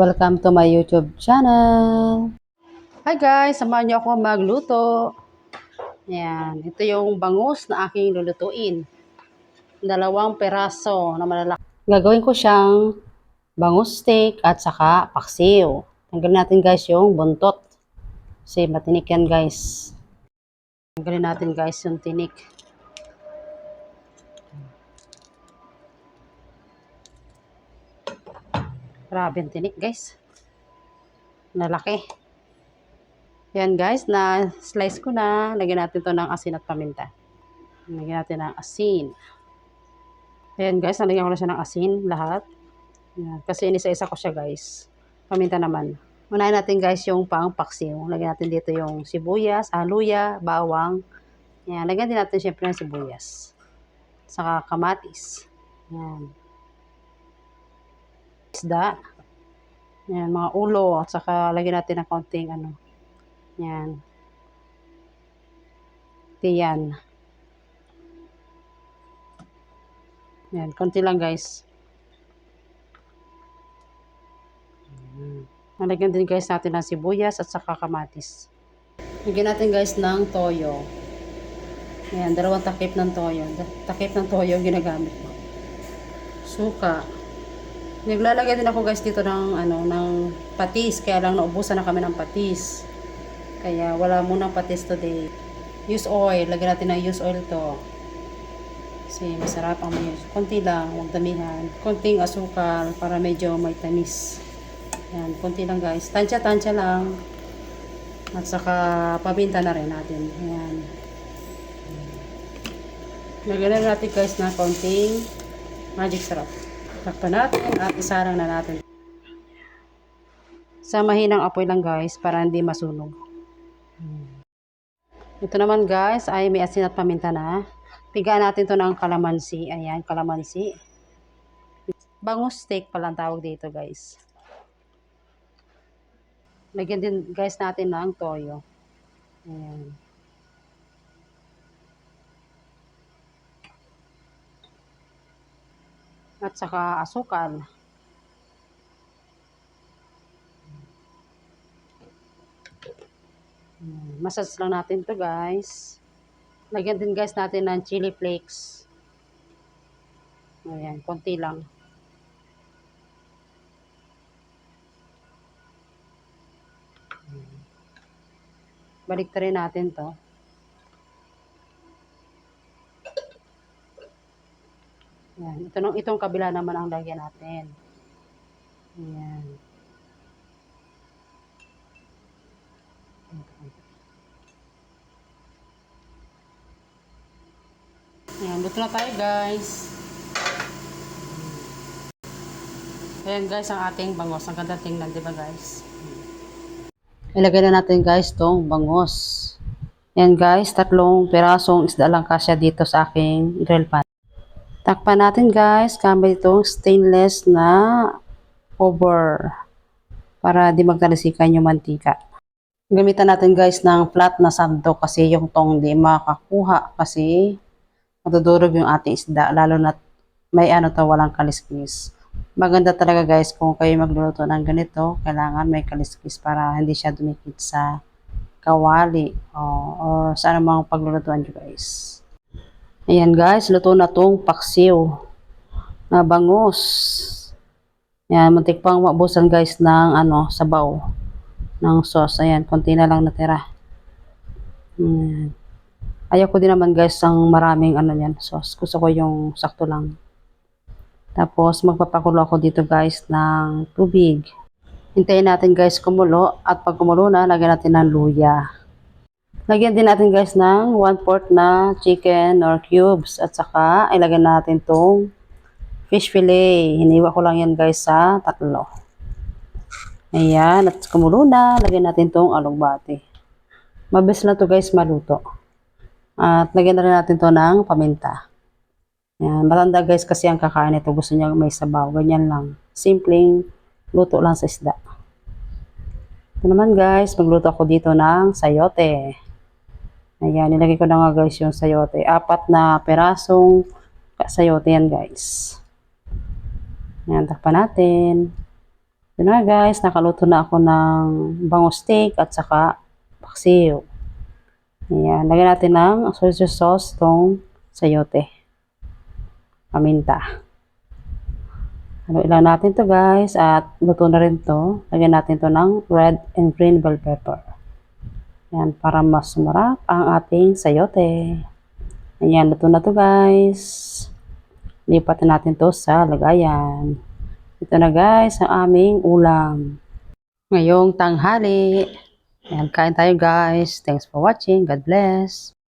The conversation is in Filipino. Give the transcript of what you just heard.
Welcome to my YouTube channel. Hi guys, samahan niyo ako magluto. Yan, ito yung bangus na aking lulutuin. Dalawang peraso na malalaki. Gagawin ko siyang bangus steak at saka paksiw. Tanggalin natin guys yung buntot. Kasi matinik yan guys. Tanggalin natin guys yung tinik. Grabe tinik guys. Nalaki. Yan guys, na slice ko na. Lagyan natin to ng asin at paminta. Lagyan natin ng asin. Ayan guys, nalagyan ko na siya ng asin lahat. Yan. Kasi inisa-isa ko siya guys. Paminta naman. Unahin natin guys yung pang paksiw. Lagyan natin dito yung sibuyas, aluya, bawang. Yan. Lagyan din natin syempre ng sibuyas. Saka kamatis. Yan. Isda. Yan, mga ulo. At saka lagyan natin ng konting ano. Yan. Tiyan. Yan, konti lang guys. Yan. Nalagyan din guys natin ng sibuyas at saka kamatis. Lagyan natin guys ng toyo. Yan, dalawang takip ng toyo. Takip ng toyo ang ginagamit ko. Suka. Naglalagay din ako guys dito ng ano ng patis kaya lang naubusan na kami ng patis. Kaya wala munang patis today. Use oil, lagyan natin ng use oil to. Kasi masarap ang may konti lang, huwag damihan. Konting asukal para medyo may tamis. Yan, konti lang guys. Tansya-tansya lang. At saka paminta na rin natin. Yan. Lagyan na natin guys ng konting magic syrup. Takpan natin at isarang na natin. Sa mahinang apoy lang guys para hindi masunog. Hmm. Ito naman guys ay may asin at paminta na. Pigaan natin to ng kalamansi. Ayan, kalamansi. Bangus steak pala ang tawag dito guys. Lagyan din guys natin ng toyo. Ayan. At saka asukal. Ayan. Massage lang natin to guys. Lagyan din guys natin ng chili flakes. Ayan, konti lang. Balik rin natin to. Ayan, ito nung itong kabila naman ang lagyan natin. Ayan. Ayan, luto na tayo guys. Ayan guys, ang ating bangos. Ang ganda tingnan, di ba guys? Ilagay na natin guys tong bangos. Ayan guys, tatlong pirasong isda lang kasya dito sa aking grill pan. Takpan natin guys, gamit itong stainless na cover para di magtalisikan yung mantika. Gamitan natin guys ng flat na sando kasi yung tong di makakuha kasi madudurog yung ating isda lalo na may ano to walang kaliskis. Maganda talaga guys kung kayo magluluto ng ganito, kailangan may kaliskis para hindi siya dumikit sa kawali o, or sa anumang paglulutuan nyo guys. Ayan guys, luto na tong paksiw na bangus. Ayan, muntik pang mabusan guys ng ano, sabaw ng sauce. Ayan, konti na lang natira. Ayan. Ayaw ko din naman guys ang maraming ano yan, sauce. Gusto ko yung sakto lang. Tapos magpapakulo ako dito guys ng tubig. Hintayin natin guys kumulo at pag kumulo na, lagyan natin ng luya. Lagyan din natin guys ng 1/4 na chicken or cubes at saka ilagyan natin tong fish fillet. Hiniwa ko lang yan guys sa tatlo. Ayan, at kumulo na, lagyan natin tong alugbati. Mabilis na to guys maluto. At lagyan na rin natin to ng paminta. Ayan, matanda guys kasi ang kakain nito. Gusto niya may sabaw. Ganyan lang. Simpleng luto lang sa isda. Ito naman guys, magluto ako dito ng sayote. Ayan, nilagay ko na nga guys yung sayote. Apat na perasong sayote yan guys. Ayan, takpan natin. Ito na guys, nakaluto na ako ng bango steak at saka paksiw. Ayan, lagyan natin ng soy sauce tong sayote. Paminta. Haluin lang natin to guys at luto na rin to. Lagyan natin to ng red and green bell pepper. Ayan, para mas sumarap ang ating sayote. Ayan, luto na to guys. Lipat na natin to sa lagayan. Ito na guys ang aming ulam. Ngayong tanghali. Ayan, kain tayo guys. Thanks for watching. God bless.